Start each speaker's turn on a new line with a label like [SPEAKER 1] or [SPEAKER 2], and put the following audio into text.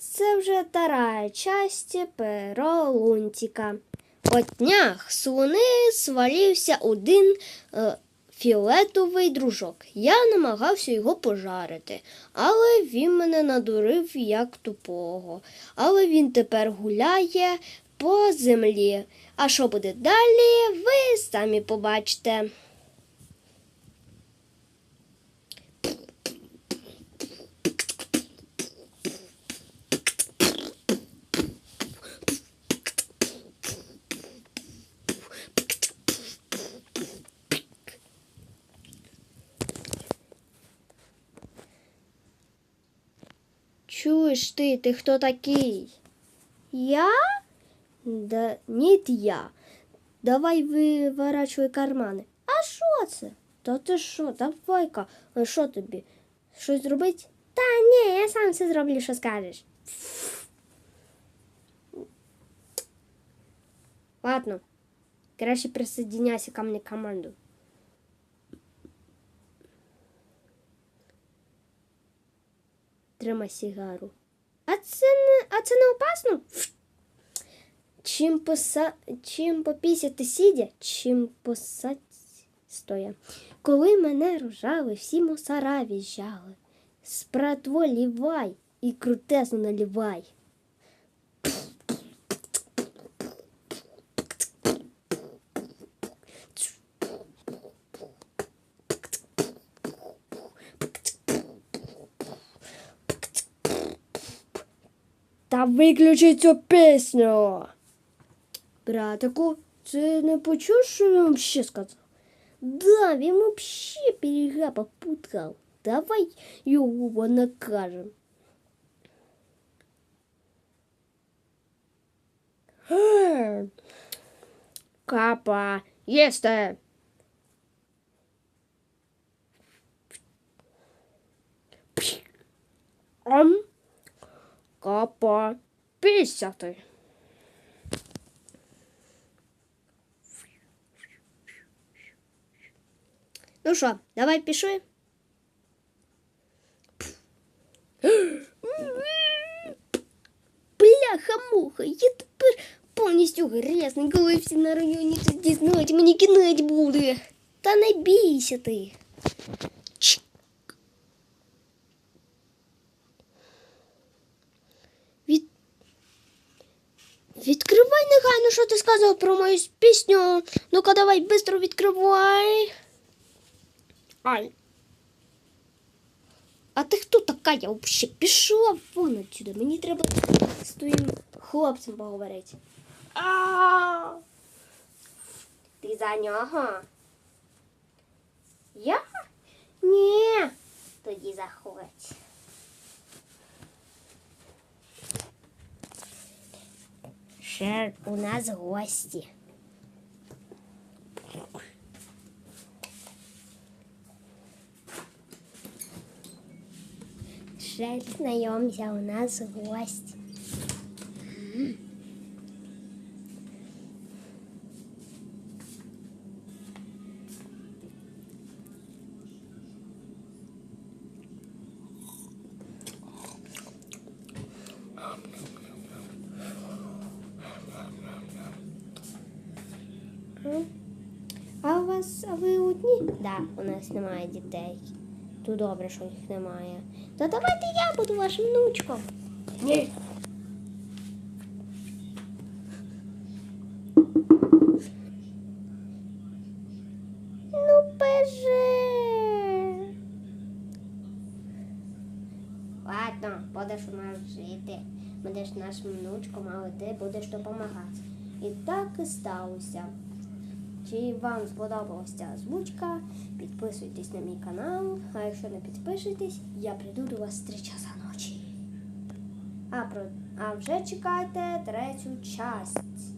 [SPEAKER 1] Це вже вторая часть перо Лунтика. По днях з луни свалився один е, фіолетовий дружок. Я намагався його пожарити, але він мене надурив як тупого. Але він тепер гуляє по землі. А що буде далі, ви самі побачите. Чуєш ти, ти хто такий? Я? Да, ні, я. Давай виворачуй кармани. А що це? Та ти що, давай-ка, а що тобі? Щось зробить? Та ні, я сам все зроблю, що скажеш. Ладно, краще присоединяйся ко мне в команду. Тримай сигару. А це не, а це не опасно? Чим, поса... чим попісяти сидя, чим посать стоя. Коли мене рожали, всі мусора в'їжджали. Спратво лівай і крутезно наливай. Та виключи цю пісню. Братику, це не почув, що він ще сказав? Да, він вообще берега попутав. Давай його накажем. Гм. Капа, єсте. Ам. Капа, пісяти. Ну що, давай пішли. Бляха-муха, я тепер повністю грязний, коли всі на районі це дізнають, мені кінець буде. Та не бійся ти. Негайно, що ти сказав про мою пісню. Ну-ка давай швидко відкривай. Ай. А ти хто така? Я взагалі пішла вон отсюда. Мені треба з твоїм хлопцем поговорити. А! Ти за нього? Я? Ні. Тоді заходь. Ще у нас гості. Ще знайомся, у нас гость. Вас а ви одні? Да, у нас немає дітей. То добре, що їх немає. Та давайте я буду вашим внучком. Ні. Ну, беже. Ладно, будеш у нас жити. Будеш нашим внучком, але ти будеш допомагати. І так і сталося. Чи вам сподобалася ця озвучка, підписуйтесь на мій канал, а якщо не підпишетесь, я прийду до вас три часа ночі. А, про... а вже чекайте третю часть.